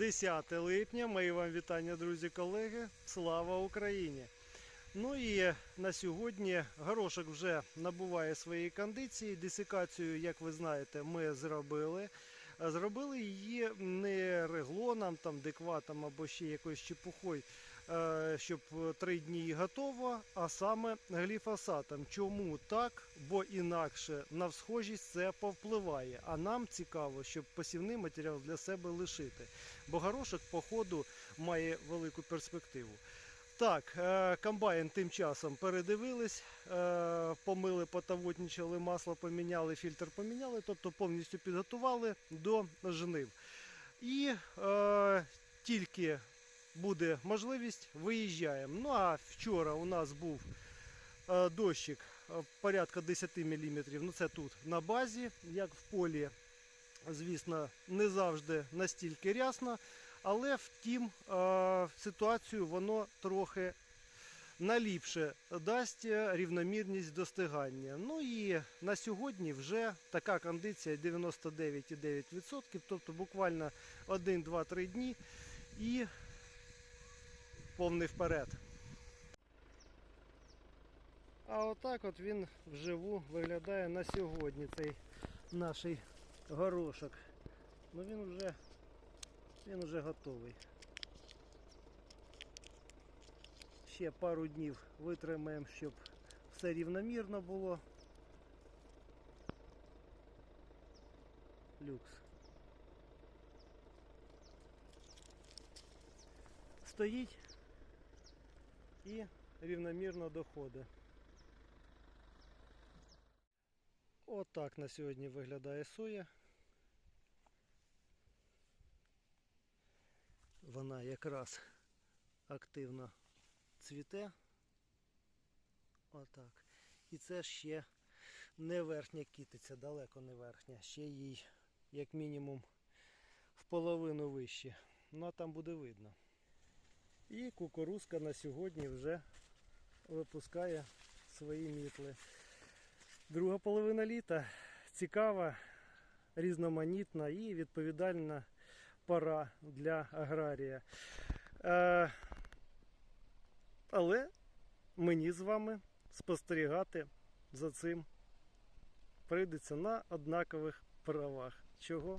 10 липня. Мої вам вітання, друзі, колеги. Слава Україні! Ну і на сьогодні горошок вже набуває своєї кондиції. Десикацію, як ви знаєте, ми зробили. Зробили її не реглоном, там, декватом або ще якоюсь чепухою, щоб три дні готово, а саме гліфосатом. Чому так? Бо інакше на всхожість це повпливає. А нам цікаво, щоб посівний матеріал для себе лишити. Бо горошок, по ходу, має велику перспективу. Так, е, комбайн тим часом передивились, е, помили, потавотничали, масло поміняли, фільтр поміняли, тобто повністю підготували до жнив. І е, тільки буде можливість, виїжджаємо. Ну а вчора у нас був е, дощик е, порядка 10 мм. Ну це тут на базі, як в полі. Звісно, не завжди настільки рясно, але втім е, ситуацію воно трохи наліпше дасть рівномірність достигання. Ну і на сьогодні вже така кондиція 99,9%, тобто буквально 1, 2, 3 дні і повний вперед. А отак от він вживу виглядає на сьогодні, цей наш горошок. Ну він вже він вже готовий. Ще пару днів витримаємо, щоб все рівномірно було. Люкс. Стоїть і рівномірно доходить. Отак на сьогодні виглядає соя. Вона якраз активно цвіте. Отак. І це ще не верхня кітиця, далеко не верхня. Ще їй, як мінімум, в половину вище. Ну а там буде видно. І кукурузка на сьогодні вже випускає свої мітли. Друга половина літа цікава, різноманітна і відповідальна пора для аграрія. Е, але мені з вами спостерігати за цим прийдеться на однакових правах. Чого